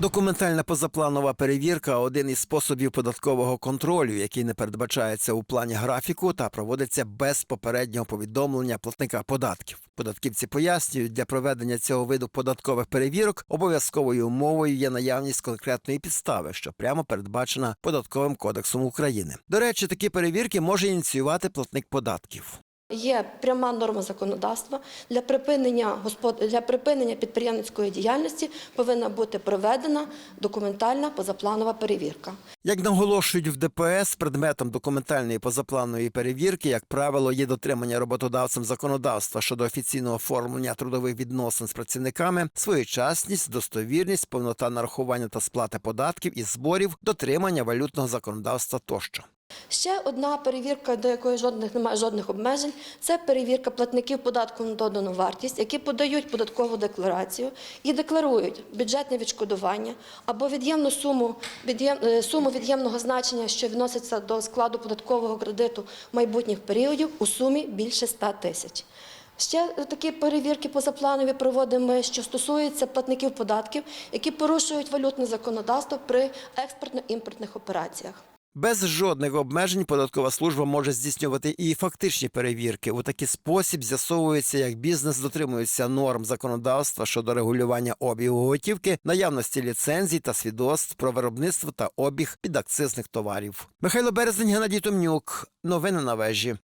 Документальна позапланова перевірка один із способів податкового контролю, який не передбачається у плані графіку та проводиться без попереднього повідомлення платника податків. Податківці пояснюють, для проведення цього виду податкових перевірок обов'язковою умовою є наявність конкретної підстави, що прямо передбачена податковим кодексом України. До речі, такі перевірки може ініціювати платник податків. Є пряма норма законодавства для припинення для припинення підприємницької діяльності повинна бути проведена документальна позапланова перевірка. Як наголошують в ДПС, предметом документальної позапланової перевірки, як правило, є дотримання роботодавцем законодавства щодо офіційного оформлення трудових відносин з працівниками, своєчасність, достовірність, повнота нарахування та сплати податків і зборів, дотримання валютного законодавства тощо. Ще одна перевірка, до якої жодних немає жодних обмежень, це перевірка платників податку на додану вартість, які подають податкову декларацію і декларують бюджетне відшкодування або від'ємну суму, від'єм- е, суму від'ємного значення, що відноситься до складу податкового кредиту майбутніх періодів у сумі більше 100 тисяч. Ще такі перевірки позапланові проводимо, що стосуються платників податків, які порушують валютне законодавство при експортно-імпортних операціях. Без жодних обмежень податкова служба може здійснювати і фактичні перевірки. У такий спосіб з'ясовується, як бізнес дотримується норм законодавства щодо регулювання обігу готівки, наявності ліцензій та свідоцтв про виробництво та обіг підакцизних товарів. Михайло Березень, Геннадій Томнюк. Новини на вежі.